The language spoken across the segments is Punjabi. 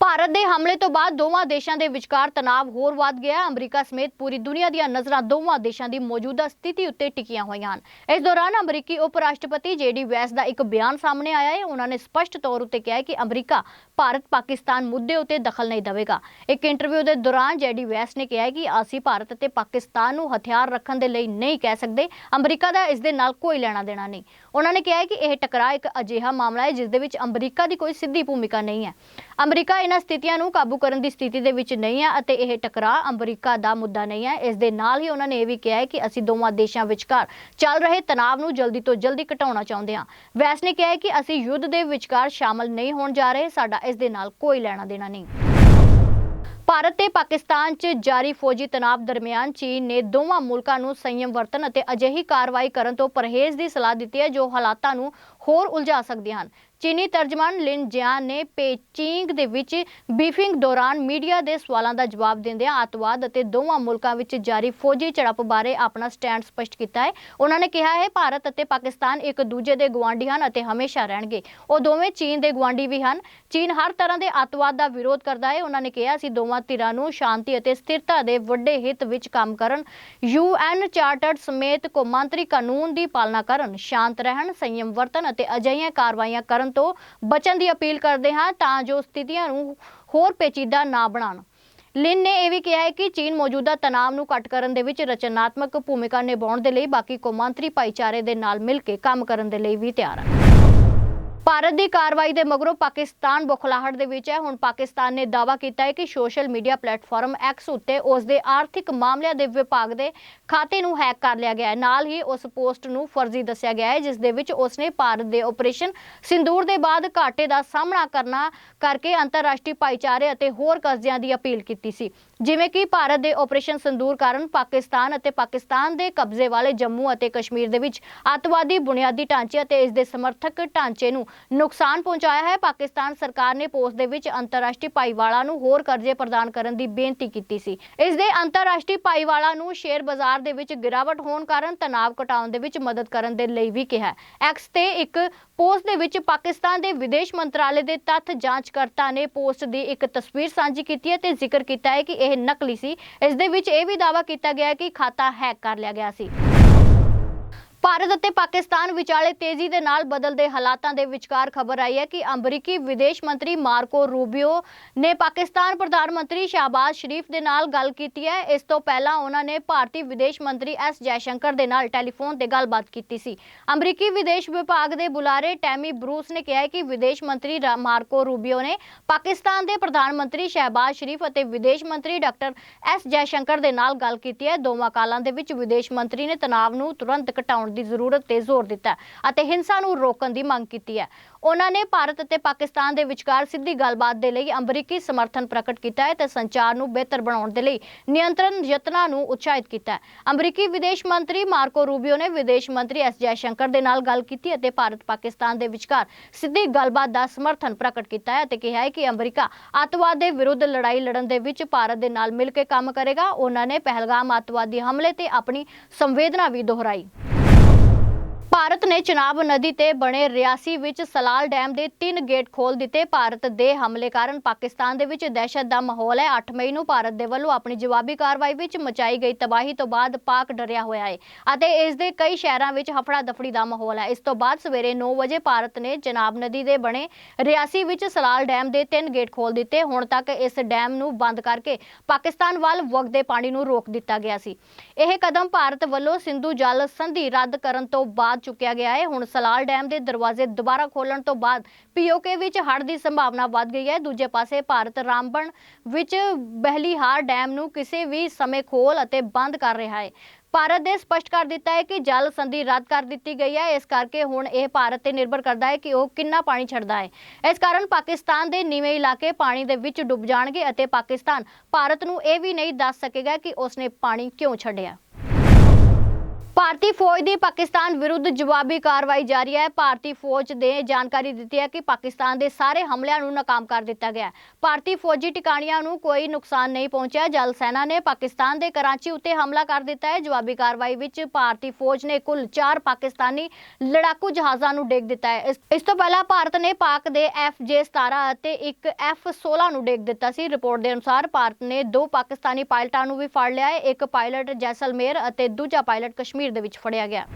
ਭਾਰਤ ਦੇ ਹਮਲੇ ਤੋਂ ਬਾਅਦ ਦੋਵਾਂ ਦੇਸ਼ਾਂ ਦੇ ਵਿਚਕਾਰ ਤਣਾਅ ਹੋਰ ਵੱਧ ਗਿਆ। ਅਮਰੀਕਾ ਸਮੇਤ ਪੂਰੀ ਦੁਨੀਆ ਦੀਆਂ ਨਜ਼ਰਾਂ ਦੋਵਾਂ ਦੇਸ਼ਾਂ ਦੀ ਮੌਜੂਦਾ ਸਥਿਤੀ ਉੱਤੇ ਟਿਕੀਆਂ ਹੋਈਆਂ ਹਨ। ਇਸ ਦੌਰਾਨ ਅਮਰੀਕੀ ਉਪ ਰਾਸ਼ਟਰਪਤੀ ਜੇਡੀ ਵੈਸ ਦਾ ਇੱਕ ਬਿਆਨ ਸਾਹਮਣੇ ਆਇਆ ਹੈ। ਉਹਨਾਂ ਨੇ ਸਪਸ਼ਟ ਤੌਰ ਉੱਤੇ ਕਿਹਾ ਹੈ ਕਿ ਅਮਰੀਕਾ ਭਾਰਤ ਪਾਕਿਸਤਾਨ ਮੁੱਦੇ ਉੱਤੇ ਦਖਲ ਨਹੀਂ ਦੇਵੇਗਾ। ਇੱਕ ਇੰਟਰਵਿਊ ਦੇ ਦੌਰਾਨ ਜੇਡੀ ਵੈਸ ਨੇ ਕਿਹਾ ਕਿ ਅਸੀਂ ਭਾਰਤ ਅਤੇ ਪਾਕਿਸਤਾਨ ਨੂੰ ਹਥਿਆਰ ਰੱਖਣ ਦੇ ਲਈ ਨਹੀਂ ਕਹਿ ਸਕਦੇ। ਅਮਰੀਕਾ ਦਾ ਇਸ ਦੇ ਨਾਲ ਕੋਈ ਲੈਣਾ ਦੇਣਾ ਨਹੀਂ। ਉਹਨਾਂ ਨੇ ਕਿਹਾ ਕਿ ਇਹ ਟਕਰਾਅ ਇੱਕ ਅਜਿਹਾ ਮਾਮਲਾ ਹੈ, ਜਿਸ ਦੇ ਵਿੱਚ ਅਮਰੀਕਾ ਦੀ ਕੋਈ ਸਿੱਧੀ ਭੂਮਿਕਾ ਨਹੀਂ ਹੈ। ਅਮਰੀਕਾ ਇਹਨਾਂ ਸਥਿਤੀਆਂ ਨੂੰ ਕਾਬੂ ਕਰਨ ਦੀ ਸਥਿਤੀ ਦੇ ਵਿੱਚ ਨਹੀਂ ਹੈ ਅਤੇ ਇਹ ਟਕਰਾਅ ਅਮਰੀਕਾ ਦਾ ਮੁੱਦਾ ਨਹੀਂ ਹੈ ਇਸ ਦੇ ਨਾਲ ਹੀ ਉਹਨਾਂ ਨੇ ਇਹ ਵੀ ਕਿਹਾ ਹੈ ਕਿ ਅਸੀਂ ਦੋਵਾਂ ਦੇਸ਼ਾਂ ਵਿਚਕਾਰ ਚੱਲ ਰਹੇ ਤਣਾਅ ਨੂੰ ਜਲਦੀ ਤੋਂ ਜਲਦੀ ਘਟਾਉਣਾ ਚਾਹੁੰਦੇ ਹਾਂ। ਵੈਸ ਨੇ ਕਿਹਾ ਹੈ ਕਿ ਅਸੀਂ ਯੁੱਧ ਦੇ ਵਿਚਕਾਰ ਸ਼ਾਮਲ ਨਹੀਂ ਹੋਣ ਜਾ ਰਹੇ। ਸਾਡਾ ਇਸ ਦੇ ਨਾਲ ਕੋਈ ਲੈਣਾ ਦੇਣਾ ਨਹੀਂ। ਭਾਰਤ ਤੇ ਪਾਕਿਸਤਾਨ 'ਚ ਜਾਰੀ ਫੌਜੀ ਤਣਾਅ ਦਰਮਿਆਨ ਚੀਨ ਨੇ ਦੋਵਾਂ ਮੁਲਕਾਂ ਨੂੰ ਸੰਯਮ ਵਰਤਣ ਅਤੇ ਅਜਿਹੀ ਕਾਰਵਾਈ ਕਰਨ ਤੋਂ ਪਰਹੇਜ਼ ਦੀ ਸਲਾਹ ਦਿੱਤੀ ਹੈ, ਜੋ ਹਾਲਾਤਾਂ ਨੂੰ ਹੋਰ ਉਲਝਾ ਸਕਦੀਆਂ ਹਨ। ਚੀਨੀ ਤਰਜਮਾਨ ਲਿਨ ਜਿਆਨ ਨੇ ਪੇਚਿੰਗ ਦੇ ਵਿੱਚ ਬੀਫਿੰਗ ਦੌਰਾਨ ਮੀਡੀਆ ਦੇ ਸਵਾਲਾਂ ਦਾ ਜਵਾਬ ਦਿੰਦਿਆਂ ਅੱਤਵਾਦ ਅਤੇ ਦੋਵਾਂ ਮੁਲਕਾਂ ਵਿੱਚ ਜਾਰੀ ਫੌਜੀ ਝੜਪ ਬਾਰੇ ਆਪਣਾ ਸਟੈਂਡ ਸਪਸ਼ਟ ਕੀਤਾ ਹੈ। ਉਹਨਾਂ ਨੇ ਕਿਹਾ ਹੈ, ਭਾਰਤ ਅਤੇ ਪਾਕਿਸਤਾਨ ਇੱਕ ਦੂਜੇ ਦੇ ਗੁਆਂਢੀ ਹਨ ਅਤੇ ਹਮੇਸ਼ਾ ਰਹਿਣਗੇ। ਉਹ ਦੋਵੇਂ ਚੀਨ ਦੇ ਗੁਆਂਢੀ ਵੀ ਹਨ। ਚੀਨ ਹਰ ਤਰ੍ਹਾਂ ਦੇ ਅੱਤਵਾਦ ਦਾ ਵਿਰੋਧ ਕਰਦਾ ਹੈ। ਉਹਨਾਂ ਨੇ ਕਿਹਾ ਅਸੀਂ ਦੋਵਾਂ ਧਿਰਾਂ ਨੂੰ ਸ਼ਾਂਤੀ ਅਤੇ ਸਥਿਰਤਾ ਦੇ ਵੱਡੇ ਹਿੱਤ ਵਿੱਚ ਕੰਮ ਕਰਨ ਯੂਐਨ ਚਾਰਟਰ ਸਮੇਤ ਕੌਮਾਂਤਰੀ ਕਾਨੂੰਨ ਦੀ ਪਾਲਣਾ ਕਰਨ, ਸ਼ਾਂਤ ਰਹਿਣ, ਸੰਯਮ ਵਰਤਨ ਅਤੇ ਅਜਿਹੀਆਂ ਕਾਰਵਾਈਆਂ ਕਰਨ ਤੋਂ ਬਚਣ ਦੀ ਅਪੀਲ ਕਰਦੇ ਹਾਂ ਤਾਂ ਜੋ ਸਥਿਤੀਆਂ ਨੂੰ ਹੋਰ ਪੇਚੀਦਾ ਨਾ ਬਣਾਉਣ। ਲਿਨ ਨੇ ਇਹ ਵੀ ਕਿਹਾ ਹੈ ਕਿ ਚੀਨ ਮੌਜੂਦਾ ਤਣਾਅ ਨੂੰ ਘੱਟ ਕਰਨ ਦੇ ਵਿੱਚ ਰਚਨਾਤਮਕ ਭੂਮਿਕਾ ਨਿਭਾਉਣ ਦੇ ਲਈ ਬਾਕੀ ਕੌਮਾਂਤਰੀ ਭਾਈਚਾਰੇ ਦੇ ਨਾਲ ਮਿਲ ਕੇ ਕੰਮ ਕਰਨ ਦੇ ਲਈ ਵੀ ਤਿਆਰ ਹੈ ਭਾਰਤ ਦੀ ਕਾਰਵਾਈ ਦੇ ਮਗਰੋਂ ਪਾਕਿਸਤਾਨ ਬੁਖਲਾਹਟ ਦੇ ਵਿੱਚ ਹੈ। ਹੁਣ ਪਾਕਿਸਤਾਨ ਨੇ ਦਾਅਵਾ ਕੀਤਾ ਹੈ ਕਿ ਸੋਸ਼ਲ ਮੀਡੀਆ ਪਲੇਟਫਾਰਮ ਐਕਸ ਉੱਤੇ ਉਸ ਦੇ ਆਰਥਿਕ ਮਾਮਲਿਆਂ ਦੇ ਵਿਭਾਗ ਦੇ ਖਾਤੇ ਨੂੰ ਹੈਕ ਕਰ ਲਿਆ ਗਿਆ ਹੈ। ਨਾਲ ਹੀ ਉਸ ਪੋਸਟ ਨੂੰ ਫਰਜ਼ੀ ਦੱਸਿਆ ਗਿਆ ਹੈ, ਜਿਸ ਦੇ ਵਿੱਚ ਉਸ ਨੇ ਭਾਰਤ ਦੇ ਆਪਰੇਸ਼ਨ ਸਿੰਦੂਰ ਦੇ ਬਾਅਦ ਘਾਟੇ ਦਾ ਸਾਹਮਣਾ ਕਰਨਾ ਕਰਕੇ ਅੰਤਰਰਾਸ਼ਟਰੀ ਭਾਈਚਾਰੇ ਅਤੇ ਹੋਰ ਕਰਜ਼ਿਆਂ ਦੀ ਅਪੀਲ ਕੀਤੀ ਸੀ। ਜਿਵੇਂ ਕਿ ਭਾਰਤ ਦੇ ਆਪਰੇਸ਼ਨ ਸੰਦੂਰ ਕਾਰਨ ਪਾਕਿਸਤਾਨ ਅਤੇ ਪਾਕਿਸਤਾਨ ਦੇ ਕਬਜ਼ੇ ਵਾਲੇ ਜੰਮੂ ਅਤੇ ਕਸ਼ਮੀਰ ਦੇ ਵਿੱਚ ਅੱਤਵਾਦੀ ਬੁਨਿਆਦੀ ਢਾਂਚੇ ਅਤੇ ਇਸ ਦੇ ਸਮਰਥਕ ਢਾਂਚੇ ਨੂੰ ਨੁਕਸਾਨ ਪਹੁੰਚਾਇਆ ਹੈ। ਪਾਕਿਸਤਾਨ ਸਰਕਾਰ ਨੇ ਪੋਸਟ ਦੇ ਵਿੱਚ ਅੰਤਰਰਾਸ਼ਟਰੀ ਭਾਈਵਾਲਾ ਨੂੰ ਹੋਰ ਕਰਜ਼ੇ ਪ੍ਰਦਾਨ ਕਰਨ ਦੀ ਬੇਨਤੀ ਕੀਤੀ ਸੀ। ਇਸ ਦੇ ਅੰਤਰਰਾਸ਼ਟਰੀ ਭਾਈਵਾਲਾ ਨੂੰ ਸ਼ੇਅਰ ਬਾਜ਼ਾਰ ਦੇ ਵਿੱਚ ਗਿਰਾਵਟ ਹੋਣ ਕਾਰਨ ਤਣਾਅ ਘਟਾਉਣ ਦੇ ਵਿੱਚ ਮਦਦ ਕਰਨ ਦੇ ਲਈ ਵੀ ਕਿਹਾ ਐਕਸ ਤੇ ਇੱਕ ਪੋਸਟ ਦੇ ਵਿੱਚ ਪਾਕਿਸਤਾਨ ਦੇ ਵਿਦੇਸ਼ ਮੰਤਰਾਲੇ ਦੇ ਤੱਥ ਜਾਂਚਕਰਤਾ ਨੇ ਪੋਸਟ ਦੀ ਇੱਕ ਤਸਵੀਰ ਸਾਂਝੀ ਕੀਤੀ ਹੈ ਤੇ ਜ਼ਿਕਰ ਕੀਤਾ ਹੈ ਕਿ ਇਹ ਨਕਲੀ ਸੀ। ਇਸ ਦੇ ਵਿੱਚ ਇਹ ਵੀ ਦਾਅਵਾ ਕੀਤਾ ਗਿਆ ਕਿ ਖਾਤਾ ਹੈਕ ਕਰ ਲਿਆ ਗਿਆ ਸੀ। ਭਾਰਤ ਅਤੇ ਪਾਕਿਸਤਾਨ ਵਿਚਾਲੇ ਤੇਜ਼ੀ ਦੇ ਨਾਲ ਬਦਲਦੇ ਹਾਲਾਤਾਂ ਦੇ ਵਿਚਕਾਰ ਖਬਰ ਆਈ ਹੈ ਕਿ ਅਮਰੀਕੀ ਵਿਦੇਸ਼ ਮੰਤਰੀ ਮਾਰਕੋ ਰੂਬੀਓ ਨੇ ਪਾਕਿਸਤਾਨ ਪ੍ਰਧਾਨ ਮੰਤਰੀ ਸ਼ਾਹਬਾਜ਼ ਸ਼ਰੀਫ ਦੇ ਨਾਲ ਗੱਲ ਕੀਤੀ ਹੈ। ਇਸ ਤੋਂ ਪਹਿਲਾਂ ਉਹਨਾਂ ਨੇ ਭਾਰਤੀ ਵਿਦੇਸ਼ ਮੰਤਰੀ ਐਸ ਜੈਸ਼ੰਕਰ ਦੇ ਨਾਲ ਟੈਲੀਫੋਨ ਤੇ ਗੱਲਬਾਤ ਕੀਤੀ ਸੀ। ਅਮਰੀਕੀ ਵਿਦੇਸ਼ ਵਿਭਾਗ ਦੇ ਬੁਲਾਰੇ ਟੈਮੀ ਬਰੂਸ ਨੇ ਕਿਹਾ ਕਿ ਵਿਦੇਸ਼ ਮੰਤਰੀ ਰਾ- ਮਾਰਕੋ ਰੂਬੀਓ ਨੇ ਪਾਕਿਸਤਾਨ ਦੇ ਪ੍ਰਧਾਨ ਮੰਤਰੀ ਸ਼ਹਿਬਾਜ਼ ਸ਼ਰੀਫ ਅਤੇ ਵਿਦੇਸ਼ ਮੰਤਰੀ ਡਾਕਟਰ ਐਸ ਜੈਸ਼ੰਕਰ ਦੇ ਨਾਲ ਗੱਲ ਕੀਤੀ ਹੈ। ਦੋਵਾਂ ਕਾਲਾਂ ਦੇ ਵਿੱਚ ਵਿਦੇਸ਼ ਮੰਤਰੀ ਨੇ ਤਣਾਅ ਨੂੰ ਤੁਰੰਤ ਘਟਾਉਣ ਦੀ ਜ਼ਰੂਰਤ ਤੇ ਜ਼ੋਰ ਦਿੱਤਾ ਅਤੇ ਹਿੰਸਾ ਨੂੰ ਰੋਕਣ ਦੀ ਮੰਗ ਕੀਤੀ ਹੈ। ਉਹਨਾਂ ਨੇ ਭਾਰਤ ਅਤੇ ਪਾਕਿਸਤਾਨ ਦੇ ਵਿਚਕਾਰ ਸਿੱਧੀ ਗੱਲਬਾਤ ਦੇ ਲਈ ਅਮਰੀਕੀ ਸਮਰਥਨ ਪ੍ਰਗਟ ਕੀਤਾ ਹੈ ਤੇ ਸੰਚਾਰ ਨੂੰ ਬਿਹਤਰ ਬਣਾਉਣ ਦੇ ਲਈ ਨਿਯੰਤਰਣ ਯਤਨਾਂ ਨੂੰ ਉਤਸ਼ਾਹਿਤ ਕੀਤਾ ਹੈ। ਅਮਰੀਕੀ ਵਿਦੇਸ਼ ਮੰਤਰੀ ਮਾਰਕੋ ਰੂਬੀਓ ਨੇ ਵਿਦੇਸ਼ ਮੰਤਰੀ ਐਸ ਜੈਸ਼ੰਕਰ ਦੇ ਨਾਲ ਗੱਲ ਕੀਤੀ ਅਤੇ ਭਾਰਤ ਪਾਕਿਸਤਾਨ ਦੇ ਵਿਚਕਾਰ ਸਿੱਧੀ ਗੱਲਬਾਤ ਦਾ ਸਮਰਥਨ ਪ੍ਰਗਟ ਕੀਤਾ ਹੈ ਅਤੇ ਕਿਹਾ ਹੈ ਕਿ ਅਮਰੀਕਾ ਅੱਤਵਾਦ ਦੇ ਵਿਰੁੱਧ ਲੜਾਈ ਲੜਨ ਦੇ ਵਿੱਚ ਭਾਰਤ ਦੇ ਨਾਲ ਮਿਲ ਕੇ ਕੰਮ ਕਰੇਗਾ। ਉਹਨਾਂ ਨੇ ਪਹਿਲਗਾਮ ਅੱਤਵਾਦੀ ਹਮਲੇ ਤੇ ਆਪਣੀ ਸੰਵੇਦਨਾ ਵੀ ਦੁਹਰਾਈ। ਭਾਰਤ ਨੇ ਚਨਾਬ ਨਦੀ ਤੇ ਬਣੇ ਰਿਆਸੀ ਵਿੱਚ ਸਲਾਲ ਡੈਮ ਦੇ ਤਿੰਨ ਗੇਟ ਖੋਲ ਦਿੱਤੇ। ਭਾਰਤ ਦੇ ਹਮਲੇ ਕਾਰਨ ਪਾਕਿਸਤਾਨ ਦੇ ਵਿੱਚ ਦਹਿਸ਼ਤ ਦਾ ਮਾਹੌਲ ਹੈ। 8 ਮਈ ਨੂੰ ਭਾਰਤ ਦੇ ਵੱਲੋਂ ਆਪਣੀ ਜਵਾਬੀ ਕਾਰਵਾਈ ਵਿੱਚ ਮਚਾਈ ਗਈ ਤਬਾਹੀ ਤੋਂ ਬਾਅਦ ਪਾਕ ਡਰਿਆ ਹੋਇਆ ਹੈ ਅਤੇ ਇਸ ਦੇ ਕਈ ਸ਼ਹਿਰਾਂ ਵਿੱਚ ਹਫੜਾ ਦਫੜੀ ਦਾ ਮਾਹੌਲ ਹੈ। ਇਸ ਤੋਂ ਬਾਅਦ ਸਵੇਰੇ 9 ਵਜੇ ਭਾਰਤ ਨੇ ਚਨਾਬ ਨਦੀ ਦੇ ਬਣੇ ਰਿਆਸੀ ਵਿੱਚ ਸਲਾਲ ਡੈਮ ਦੇ ਤਿੰਨ ਗੇਟ ਖੋਲ ਦਿੱਤੇ। ਹੁਣ ਤੱਕ ਇਸ ਡੈਮ ਨੂੰ ਬੰਦ ਕਰਕੇ ਪਾਕਿਸਤਾਨ ਵੱਲ ਵਗਦੇ ਪਾਣੀ ਨੂੰ ਰੋਕ ਦਿੱਤਾ ਗਿਆ ਸੀ। ਇਹ ਕਦਮ ਭਾਰਤ ਵੱਲੋਂ ਸਿੰਧੂ ਜਲ ਸੰਧੀ ਰੱਦ ਕਰਨ ਤੋਂ ਬਾਅਦ ਚੁੱਕਿਆ ਗਿਆ ਹੈ। ਹੁਣ ਸਲਾਲ ਡੈਮ ਦੇ ਦਰਵਾਜ਼ੇ ਦੁਬਾਰਾ ਖੋਲਣ ਤੋਂ ਬਾਅਦ ਪੀਓਕੇ ਵਿੱਚ ਹੜ੍ਹ ਦੀ ਸੰਭਾਵਨਾ ਵੱਧ ਗਈ ਹੈ। ਦੂਜੇ ਪਾਸੇ ਭਾਰਤ ਰਾਮਬਨ ਵਿੱਚ ਬਹਿਲੀਹਾਰ ਡੈਮ ਨੂੰ ਕਿਸੇ ਵੀ ਸਮੇਂ ਖੋਲ ਅਤੇ ਬੰਦ ਕਰ ਰਿਹਾ ਹੈ। ਭਾਰਤ ਨੇ ਸਪਸ਼ਟ ਕਰ ਦਿੱਤਾ ਹੈ ਕਿ ਜਲ ਸੰਧੀ ਰੱਦ ਕਰ ਦਿੱਤੀ ਗਈ ਹੈ। ਇਸ ਕਰਕੇ ਹੁਣ ਇਹ ਭਾਰਤ ਤੇ ਨਿਰਭਰ ਕਰਦਾ ਹੈ ਕਿ ਉਹ ਕਿੰਨਾ ਪਾਣੀ ਛੱਡਦਾ ਹੈ। ਇਸ ਕਾਰਨ ਪਾਕਿਸਤਾਨ ਦੇ ਨੀਵੇਂ ਇਲਾਕੇ ਪਾਣੀ ਦੇ ਵਿੱਚ ਡੁੱਬ ਜਾਣਗੇ ਅਤੇ ਪਾਕਿਸਤਾਨ ਭਾਰਤ ਨੂੰ ਇਹ ਵੀ ਨਹੀਂ ਦੱਸ ਸਕੇਗਾ ਕਿ ਉਸਨੇ ਪਾਣੀ ਕਿਉਂ ਛੱਡਿਆ। ਭਾਰਤੀ ਫੌਜ ਦੀ ਪਾਕਿਸਤਾਨ ਵਿਰੁੱਧ ਜਵਾਬੀ ਕਾਰਵਾਈ ਜਾਰੀ ਹੈ। ਭਾਰਤੀ ਫੌਜ ਨੇ ਜਾਣਕਾਰੀ ਦਿੱਤੀ ਹੈ ਕਿ ਪਾਕਿਸਤਾਨ ਦੇ ਸਾਰੇ ਹਮਲਿਆਂ ਨੂੰ ਨਾਕਾਮ ਕਰ ਦਿੱਤਾ ਗਿਆ ਹੈ। ਭਾਰਤੀ ਫੌਜੀ ਟਿਕਾਣਿਆਂ ਨੂੰ ਕੋਈ ਨੁਕਸਾਨ ਨਹੀਂ ਪਹੁੰਚਿਆ। ਜਲ ਸੈਨਾ ਨੇ ਪਾਕਿਸਤਾਨ ਦੇ ਕਰਾਚੀ ਉੱਤੇ ਹਮਲਾ ਕਰ ਦਿੱਤਾ ਹੈ। ਜਵਾਬੀ ਕਾਰਵਾਈ ਵਿੱਚ ਭਾਰਤੀ ਫੌਜ ਨੇ ਕੁੱਲ 4 ਪਾਕਿਸਤਾਨੀ ਲੜਾਕੂ ਜਹਾਜ਼ਾਂ ਨੂੰ ਡੇਗ ਦਿੱਤਾ ਹੈ। ਇਸ- ਤੋਂ ਪਹਿਲਾਂ ਭਾਰਤ ਨੇ ਪਾਕ ਦੇ F-J-17 ਅਤੇ ਇੱਕ F-16 ਨੂੰ ਡੇਗ ਦਿੱਤਾ ਸੀ। ਰਿਪੋਰਟ ਦੇ ਅਨੁਸਾਰ ਭਾਰਤ ਨੇ ਦੋ ਪਾਕਿਸਤਾਨੀ ਪਾਇਲਟਾਂ ਨੂੰ ਵੀ ਫੜ ਲਿਆ ਹੈ। ਇੱਕ ਪਾਇਲਟ ਜੈਸਲਮੇਰ ਅਤੇ ਦੂਜਾ ਪਾਇਲਟ ਕਸ਼ਮੀਰ ਦੇ ਵਿੱਚ ਫੜਿਆ ਗਿਆ।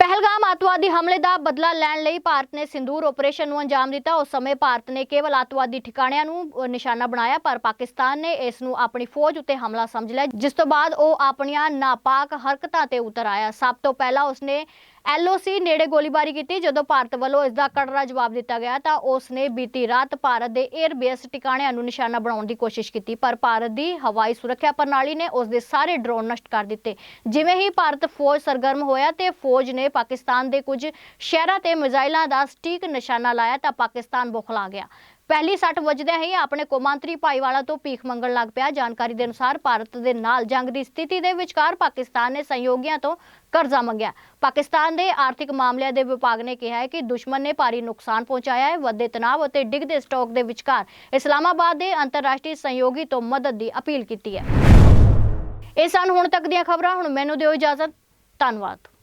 ਪਹਿਲਗਾਮ ਆਤਵਾਦੀ ਹਮਲੇ ਦਾ ਬਦਲਾ ਲੈਣ ਲਈ ਭਾਰਤ ਨੇ ਸਿੰਦੂਰ ਆਪਰੇਸ਼ਨ ਨੂੰ ਅੰਜਾਮ ਦਿੱਤਾ। ਉਸ ਸਮੇਂ ਭਾਰਤ ਨੇ ਕੇਵਲ ਆਤਵਾਦੀ ਠਿਕਾਣਿਆਂ ਨੂੰ ਨਿਸ਼ਾਨਾ ਬਣਾਇਆ, ਪਰ ਪਾਕਿਸਤਾਨ ਨੇ ਇਸ ਨੂੰ ਆਪਣੀ ਫੌਜ ਉੱਤੇ ਹਮਲਾ ਸਮਝ ਲਿਆ। ਜਿਸ ਤੋਂ ਬਾਅਦ ਉਹ ਆਪਣੀਆਂ ਨਾਪਾਕ ਹਰਕਤਾਂ ਤੇ ਉਤਰ ਆਇਆ। ਸਭ ਤੋਂ ਪਹਿਲਾਂ ਉਸਨੇ ਐਲਓਸੀ ਨੇੜੇ ਗੋਲੀਬਾਰੀ ਕੀਤੀ। ਜਦੋਂ ਭਾਰਤ ਵੱਲੋਂ ਇਸ ਦਾ ਕੜਰਾ ਜਵਾਬ ਦਿੱਤਾ ਗਿਆ ਤਾਂ ਉਸ ਨੇ ਬੀਤੀ ਰਾਤ ਭਾਰਤ ਦੇ 에ਅਰਬੇਸ ਟਿਕਾਣਿਆਂ ਨੂੰ ਨਿਸ਼ਾਨਾ ਬਣਾਉਣ ਦੀ ਕੋਸ਼ਿਸ਼ ਕੀਤੀ। ਪਰ ਭਾਰਤ ਦੀ ਹਵਾਈ ਸੁਰੱਖਿਆ ਪ੍ਰਣਾਲੀ ਨੇ ਉਸ ਦੇ ਸਾਰੇ ਡਰੋਨ ਨਸ਼ਟ ਕਰ ਦਿੱਤੇ। ਜਿਵੇਂ ਹੀ ਭਾਰਤ ਫੌਜ ਸਰਗਰਮ ਹੋਇਆ ਤੇ ਫੌਜ ਨੇ ਪਾਕਿਸਤਾਨ ਦੇ ਕੁਝ ਸ਼ਹਿਰਾਂ ਤੇ ਮਿਜ਼ਾਈਲਾਂ ਦਾ ਸਟੀਕ ਨਿਸ਼ਾਨਾ ਲਾਇਆ ਤਾਂ ਪਾਕਿਸਤਾਨ ਬੋਖਲਾ ਗਿਆ। ਪਹਿਲੀ ਸੱਟ ਵੱਜਦਿਆਂ ਹੀ ਆਪਣੇ ਕੌਮਾਂਤਰੀ ਭਾਈਵਾਲਾ ਤੋਂ ਭੀਖ ਮੰਗਣ ਲੱਗ ਪਿਆ। ਜਾਣਕਾਰੀ ਦੇ ਅਨੁਸਾਰ ਭਾਰਤ ਦੇ ਨਾਲ ਜੰਗ ਦੀ ਸਥਿਤੀ ਦੇ ਵਿਚਕਾਰ ਪਾਕਿਸਤਾਨ ਨੇ ਸਹਿਯੋਗੀਆਂ ਤੋਂ ਕਰਜ਼ਾ ਮੰਗਿਆ। ਪਾਕਿਸਤਾਨ ਦੇ ਆਰਥਿਕ ਮਾਮਲਿਆਂ ਦੇ ਵਿਭਾਗ ਨੇ ਕਿਹਾ ਹੈ ਕਿ ਦੁਸ਼ਮਣ ਨੇ ਭਾਰੀ ਨੁਕਸਾਨ ਪਹੁੰਚਾਇਆ ਹੈ, ਵੱਧਦੇ ਤਣਾਅ ਅਤੇ ਡਿੱਗਦੇ ਸਟਾਕ ਦੇ ਵਿਚਕਾਰ ਇਸਲਾਮਾਬਾਦ ਦੇ ਅੰਤਰਰਾਸ਼ਟਰੀ ਸਹਿਯੋਗੀ ਤੋਂ ਮਦਦ ਦੀ ਅਪੀਲ ਕੀਤੀ ਹੈ। ਇਹ ਸਨ ਹੁਣ ਤੱਕ ਦੀਆਂ ਖਬਰਾਂ। ਹੁਣ ਮੈਨੂੰ ਦਿਓ ਇਜਾਜ਼ਤ। ਧੰਨਵਾਦ।